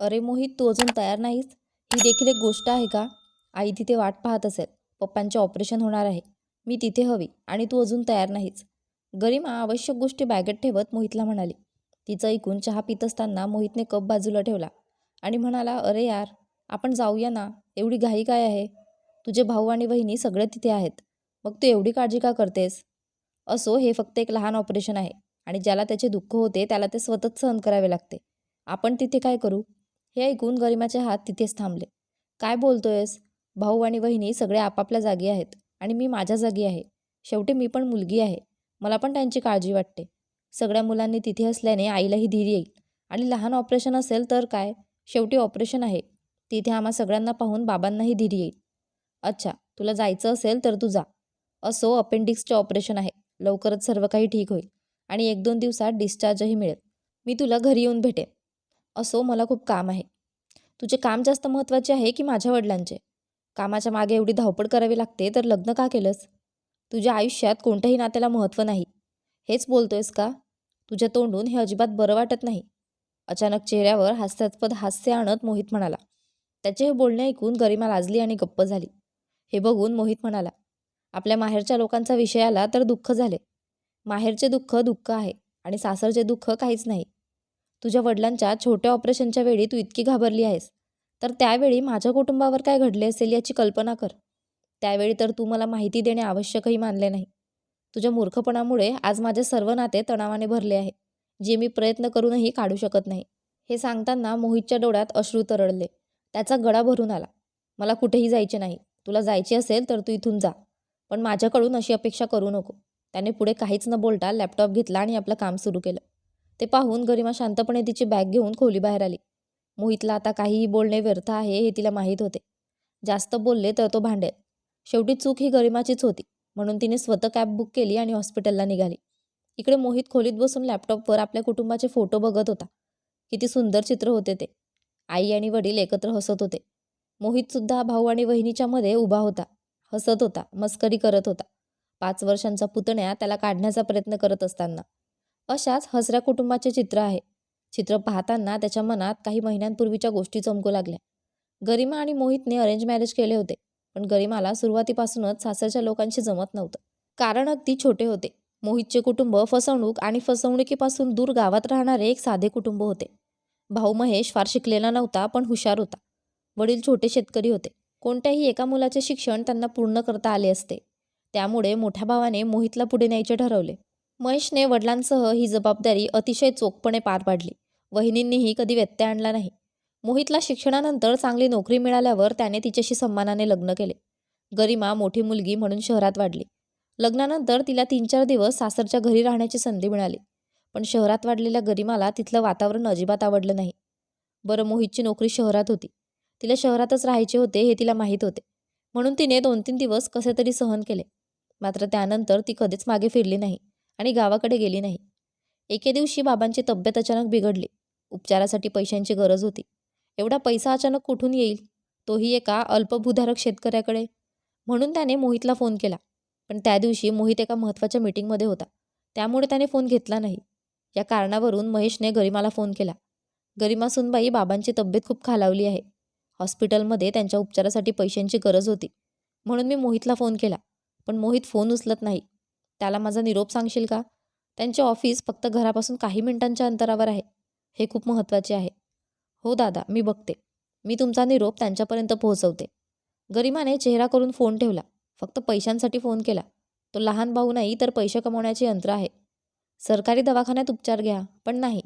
अरे मोहित तू अजून तयार नाहीस? ही देखील एक गोष्ट आहे का? आई तिथे वाट पाहत असेल. पप्पांचे ऑपरेशन होणार आहे. मी तिथे हवी आणि तू अजून तयार नाहीस. गरिमा आवश्यक गोष्टी बॅगेत ठेवत मोहितला म्हणाली. तिचं ऐकून चहा पित असताना मोहितने कप बाजूला ठेवला आणि म्हणाला अरे यार आपण जाऊया ना? एवढी घाई काय आहे? तुझे भाऊ आणि बहिणी सगळे तिथे आहेत. मग तू एवढी काळजी का करतेस? असो हे फक्त एक लहान ऑपरेशन आहे आणि ज्याला त्याचे दुःख होते त्याला ते स्वतःच सहन करावे लागते. आपण तिथे काय करू? हे ऐकून गरिमाचे हात तिथेच थांबले. काय बोलतोयस? भाऊ आणि वहिनी सगळे आपापल्या जागी आहेत आणि मी माझ्या जागी आहे. शेवटी मी पण मुलगी आहे. मला पण त्यांची काळजी वाटते. सगळ्या मुलांनी तिथे असल्याने आईलाही धीर येईल. आणि लहान ऑपरेशन असेल तर काय? शेवटी ऑपरेशन आहे. तिथे आम्हा सगळ्यांना पाहून बाबांनाही धीर येईल. अच्छा तुला जायचं असेल तर तू जा. असो अपेंडिक्सचे ऑपरेशन आहे. लवकरच सर्व काही ठीक होईल. आणि एक दोन दिवसात डिस्चार्जही मिळेल. मी तुला घरी येऊन भेटेन. असो मला खूप काम आहे. तुझे काम जास्त महत्त्वाचे आहे की माझ्या वडिलांचे? कामाच्या मागे एवढी धावपळ करावी लागते तर लग्न का केलंस? तुझ्या आयुष्यात कोणत्याही नात्याला महत्त्व नाही. हेच बोलतोयस का? तुझ्या तोंडून हे अजिबात बरं वाटत नाही. अचानक चेहऱ्यावर हास्यास्पद हास्य आणत मोहित म्हणाला. त्याचे हे बोलणे ऐकून गरिमा लाजली आणि गप्प झाली. हे बघून मोहित म्हणाला आपल्या माहेरच्या लोकांचा विषय आला तर दुःख झाले. माहेरचे दुःख दुःख आहे आणि सासरचे दुःख काहीच नाही. तुझ्या वडिलांच्या छोट्या ऑपरेशनच्या वेळी तू इतकी घाबरली आहेस. तर त्यावेळी माझ्या कुटुंबावर काय घडले असेल याची कल्पना कर. त्यावेळी तर तू मला माहिती देणे आवश्यकही मानले नाही. तुझ्या मूर्खपणामुळे आज माझे सर्व नाते तणावाने भरले आहे. जे मी प्रयत्न करूनही काढू शकत नाही. हे सांगताना मोहितच्या डोळ्यात अश्रू तरळले. त्याचा गळा भरून आला. मला कुठेही जायचे नाही. तुला जायचे असेल तर तू इथून जा. पण माझ्याकडून अशी अपेक्षा करू नको. त्याने पुढे काहीच न बोलता लॅपटॉप घेतला आणि आपलं काम सुरू केलं. ते पाहून गरिमा शांतपणे तिची बॅग घेऊन खोलीबाहेर आली. मोहितला आता काहीही बोलणे व्यर्थ आहे हे तिला माहीत होते. जास्त बोलले तर तो भांडेल. शेवटी चूक ही गरिमाचीच होती म्हणून तिने स्वतः कॅब बुक केली आणि हॉस्पिटलला निघाली. इकडे मोहित खोलीत बसून लॅपटॉपवर आपल्या कुटुंबाचे फोटो बघत होता. किती सुंदर चित्र होते ते. आई आणि वडील एकत्र हसत होते. मोहितसुद्धा भाऊ आणि वहिनीच्या मध्ये उभा होता. हसत होता मस्करी करत होता. पाच वर्षांचा पुतण्या त्याला काढण्याचा प्रयत्न करत असताना. अशाच हसऱ्या कुटुंबाचे चित्र आहे. चित्र पाहताना त्याच्या मनात काही महिन्यांपूर्वीच्या गोष्टी चमकू लागल्या. गरिमा आणि मोहितने अरेंज मॅरेज केले होते पण गरिमाला सुरुवातीपासूनच सासरच्या लोकांशी जमत नव्हतं. कारण अगदी छोटे होते. मोहितचे कुटुंब फसवणूक आणि फसवणुकीपासून दूर गावात राहणारे एक साधे कुटुंब होते. भाऊ महेश फार शिकलेला नव्हता पण हुशार होता. वडील छोटे शेतकरी होते. कोणत्याही एका मुलाचे शिक्षण त्यांना पूर्ण करता आले असते. त्यामुळे मोठ्या भावाने मोहितला पुढे न्यायचे ठरवले. महेशने वडिलांसह ही जबाबदारी अतिशय चोखपणे पार पाडली. वहिनींनीही कधी व्यत्यय आणला नाही. मोहितला शिक्षणानंतर चांगली नोकरी मिळाल्यावर त्याने तिच्याशी सन्मानाने लग्न केले. गरिमा मोठी मुलगी म्हणून शहरात वाढली. लग्नानंतर तिला तीन चार दिवस सासरच्या घरी राहण्याची संधी मिळाली. पण शहरात वाढलेल्या गरिमाला तिथलं वातावरण अजिबात आवडलं नाही. बरं मोहितची नोकरी शहरात होती. तिला शहरातच राहायचे होते हे तिला माहीत होते. म्हणून तिने दोन तीन दिवस कसे तरी सहन केले. मात्र त्यानंतर ती कधीच मागे फिरली नाही. आणि गावाकडे गेली नाही. एके दिवशी बाबांची तब्येत अचानक बिघडली. उपचारासाठी पैशांची गरज होती. एवढा पैसा अचानक कुठून येईल? तोही एका अल्पभूधारक शेतकऱ्याकडे. म्हणून त्याने मोहितला फोन केला. पण त्या दिवशी मोहित एका महत्त्वाच्या मीटिंगमध्ये होता. त्यामुळे त्याने फोन घेतला नाही. या कारणावरून महेशने गरिमाला फोन केला. गरिमा सुनबाई बाबांची तब्येत खूप खालावली आहे. हॉस्पिटलमध्ये त्यांच्या उपचारासाठी पैशांची गरज होती. म्हणून मी मोहितला फोन केला. पण मोहित फोन उचलत नाही. त्याला माझा निरोप सांगशील का? त्यांचे ऑफिस फक्त घरापासून काही मिनिटांच्या अंतरावर आहे. हे खूप महत्त्वाचे आहे. हो दादा मी बघते. मी तुमचा निरोप त्यांच्यापर्यंत पोहोचवते. गरिमाने चेहरा करून फोन ठेवला. फक्त पैशांसाठी फोन केला. तो लहान भाऊ नाही तर पैसे कमवण्याचे यंत्र आहे. सरकारी दवाखान्यात उपचार घ्या पण नाही.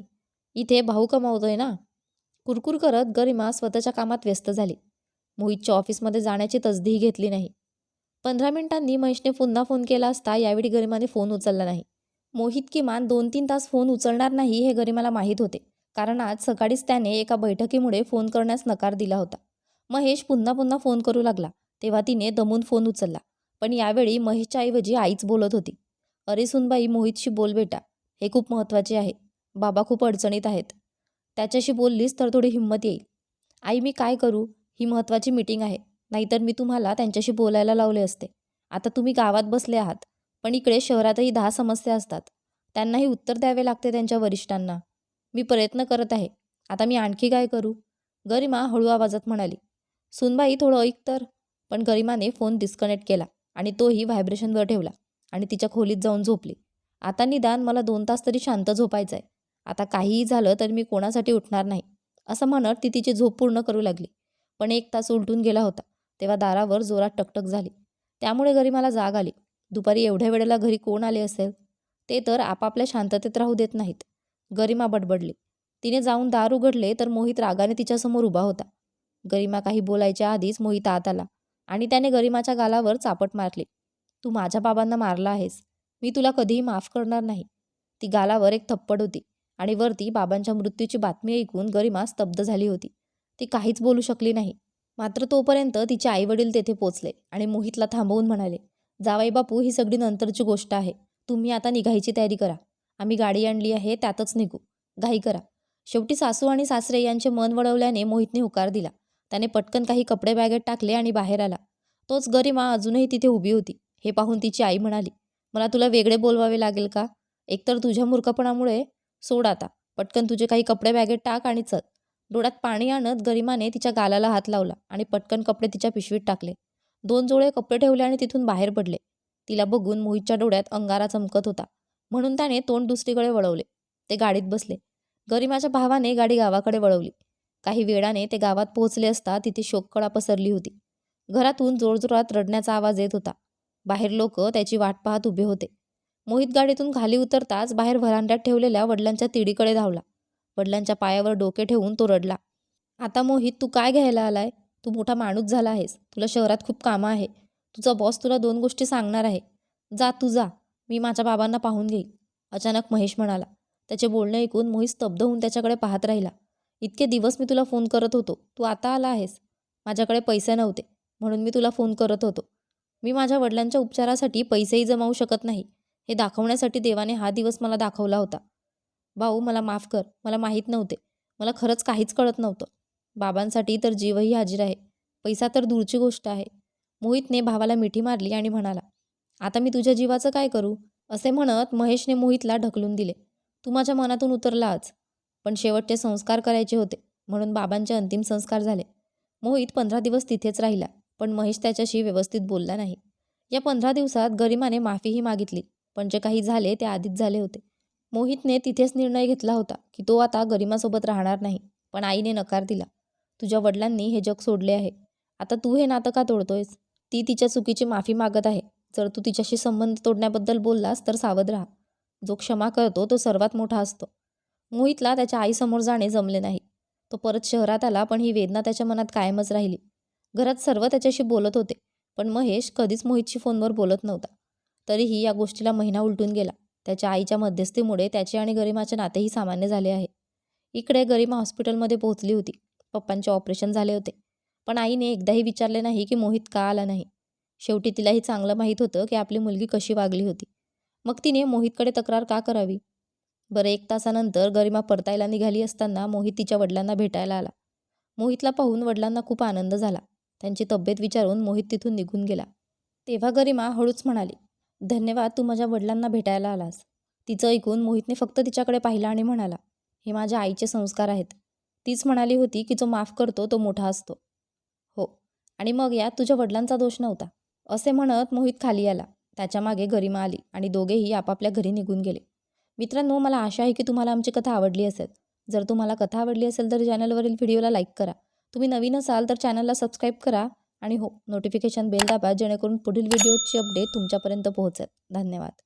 इथे भाऊ कमावतोय ना? कुरकुर करत गरिमा स्वतःच्या कामात व्यस्त झाली. मोहितच्या ऑफिसमध्ये जाण्याची तसदीही घेतली नाही. पंधरा मिनिटांनी महेशने पुन्हा फोन केला असता यावेळी गरिमाने फोन उचलला नाही. मोहित किमान दोन तीन तास फोन उचलणार नाही हे गरिमाला माहीत होते कारण आज सकाळीच त्याने एका बैठकीमुळे फोन करण्यास नकार दिला होता. महेश पुन्हा पुन्हा फोन करू लागला तेव्हा तिने दमून फोन उचलला पण यावेळी महेशच्या ऐवजी आईच बोलत होती. अरे सुनबाई मोहितशी बोल बेटा हे खूप महत्त्वाचे आहे. बाबा खूप अडचणीत आहेत. त्याच्याशी बोललीस तर थोडी हिंमत येईल. आई मी काय करू? ही महत्त्वाची मीटिंग आहे. नाहीतर मी तुम्हाला त्यांच्याशी बोलायला लावले असते. आता तुम्ही गावात बसले आहात पण इकडे शहरातही दहा समस्या असतात. त्यांनाही उत्तर द्यावे लागते त्यांच्या वरिष्ठांना. मी प्रयत्न करत आहे. आता मी आणखी काय करू? गरिमा हळू आवाजात म्हणाली. सुनबाई थोडं ऐक तर. पण गरिमाने फोन डिस्कनेक्ट केला आणि तोही व्हायब्रेशनवर ठेवला आणि तिच्या खोलीत जाऊन झोपली. आता निदान मला दोन तास तरी शांत झोपायचं आहे आता काहीही झालं तर मी कोणासाठी उठणार नाही असं म्हणत ती तिची झोप पूर्ण करू लागली. पण एक तास उलटून गेला होता. तेव्हा दारावर जोरात टकटक झाली. त्यामुळे घरी मला जाग आली. दुपारी एवढ्या वेळेला घरी कोण आले असेल? ते तर आपापल्या शांततेत राहू देत नाहीत. गरिमा बडबडली. तिने जाऊन दार उघडले तर मोहित रागाने तिच्यासमोर उभा होता. गरिमा काही बोलायच्या आधीच मोहित आत आला आणि त्याने गरिमाच्या गालावर चापट मारली. तू माझ्या बाबांना मारला आहेस. मी तुला कधीही माफ करणार नाही. ती गालावर एक थप्पड होती आणि वरती बाबांच्या मृत्यूची बातमी ऐकून गरिमा स्तब्ध झाली होती. ती काहीच बोलू शकली नाही. मात्र तोपर्यंत तिचे आईवडील तेथे पोचले आणि मोहितला थांबवून म्हणाले जावाई बापू ही सगळी नंतरची गोष्ट आहे. तुम्ही आता निघायची तयारी करा. आम्ही गाडी आणली आहे त्यातच निघू. घाई करा. शेवटी सासू आणि सासरे यांचे मन वळवल्याने मोहितने होकार दिला. त्याने पटकन काही कपडे बॅगेत टाकले आणि बाहेर आला. तोच गरिमा अजूनही तिथे उभी होती. हे पाहून तिची आई म्हणाली मला तुला वेगळे बोलवावे लागेल का? एकतर तुझ्या मूर्खपणामुळे सोड आता. पटकन तुझे काही कपडे बॅगेत टाक आणि चल. डोळ्यात पाणी आणत गरिमाने तिच्या गालाला हात लावला आणि पटकन कपडे तिच्या पिशवीत टाकले. दोन जोळे कपडे ठेवले आणि तिथून बाहेर पडले. तिला बघून मोहितच्या डोळ्यात अंगारा चमकत होता. म्हणून त्याने तोंड दुसरीकडे वळवले. ते गाडीत बसले. गरिमाच्या भावाने गाडी गावाकडे वळवली. काही वेळाने ते गावात पोहोचले असता तिथे शोककळा पसरली होती. घरातून जोरजोरात रडण्याचा आवाज येत होता. बाहेर लोक त्याची वाट पाहत उभे होते. मोहित गाडीतून खाली उतरताच बाहेर व्हरांड्यात ठेवलेल्या वडिलांच्या तिडीकडे धावला. वडिलांच्या पायावर डोके ठेवून तो रडला. आता मोहित तू काय घ्यायला आलाय? तू मोठा माणूस झाला आहेस. तुला शहरात खूप कामं आहे. तुझा बॉस तुला दोन गोष्टी सांगणार आहे. जा तू जा. मी माझ्या बाबांना पाहून घेईल. अचानक महेश म्हणाला. त्याचे बोलणे ऐकून मोहित स्तब्ध होऊन त्याच्याकडे पाहत राहिला. इतके दिवस मी तुला फोन करत होतो. तू आता आला आहेस. माझ्याकडे पैसे नव्हते. म्हणून मी तुला फोन करत होतो. मी माझ्या वडिलांच्या उपचारासाठी पैसेही जमावू शकत नाही. हे दाखवण्यासाठी देवाने हा दिवस मला दाखवला होता. भाऊ मला माफ कर. मला माहीत नव्हते. मला खरंच काहीच कळत नव्हतं. बाबांसाठी तर जीवही हाजीर आहे. पैसा तर दूरची गोष्ट आहे. मोहितने भावाला मिठी मारली आणि म्हणाला आता मी तुझ्या जीवाचं काय करू? असे म्हणत महेशने मोहितला ढकलून दिले. तू माझ्या मनातून उतरलाच पण शेवटचे संस्कार करायचे होते म्हणून बाबांचे अंतिम संस्कार झाले. मोहित पंधरा दिवस तिथेच राहिला पण महेश त्याच्याशी व्यवस्थित बोलला नाही. या पंधरा दिवसात गरिमाने माफीही मागितली पण जे काही झाले ते आधीच झाले होते. मोहितने तिथेच निर्णय घेतला होता की तो आता गरिमासोबत राहणार नाही पण आईने नकार दिला. तुझ्या वडिलांनी हे जग सोडले आहे. आता तू हे नातं का तोडतोयस? ती तिच्या चुकीची माफी मागत आहे. जर तू तिच्याशी संबंध तोडण्याबद्दल बोललास तर सावध राहा. जो क्षमा करतो तो सर्वात मोठा असतो. मोहितला त्याच्या आईसमोर जाणे जमले नाही. तो परत शहरात आला पण ही वेदना त्याच्या मनात कायमच राहिली. घरात सर्व त्याच्याशी बोलत होते पण महेश कधीच मोहितशी फोनवर बोलत नव्हता. तरीही या गोष्टीला महिना उलटून गेला. त्याच्या आईच्या मध्यस्थीमुळे त्याचे आणि गरिमाचे नातेही सामान्य झाले आहे. इकडे गरिमा हॉस्पिटलमध्ये पोहोचली होती. पप्पांचे ऑपरेशन झाले होते. पण आईने एकदाही विचारले नाही की मोहित का आला नाही. शेवटी तिलाही चांगलं माहीत होतं की आपली मुलगी कशी वागली होती. मग तिने मोहितकडे तक्रार का करावी? बरं एक तासानंतर गरिमा परतायला निघाली असताना मोहित तिच्या वडिलांना भेटायला आला. मोहितला पाहून वडिलांना खूप आनंद झाला. त्यांची तब्येत विचारून मोहित तिथून निघून गेला. तेव्हा गरिमा हळूच म्हणाली धन्यवाद तू माझ्या वडिलांना भेटायला आलास. तिचं ऐकून मोहितने फक्त तिच्याकडे पाहिला आणि म्हणाला हे माझ्या आईचे संस्कार आहेत. तीच म्हणाली होती की जो माफ करतो तो मोठा असतो. हो आणि मग यात तुझ्या वडिलांचा दोष नव्हता. असे म्हणत मोहित खाली आला. त्याच्यामागे गरिमा आली आणि दोघेही आपापल्या घरी निघून गेले. मित्रांनो मला आशा आहे की तुम्हाला आमची कथा आवडली असेल. जर तुम्हाला कथा आवडली असेल तर चॅनलवरील व्हिडिओला लाईक करा. तुम्ही नवीन असाल तर चॅनलला सबस्क्राईब करा. आणि हो नोटिफिकेशन बेल दाबा जेणेकरून पुढील व्हिडिओची अपडेट तुमच्यापर्यंत पोहोचेल. धन्यवाद.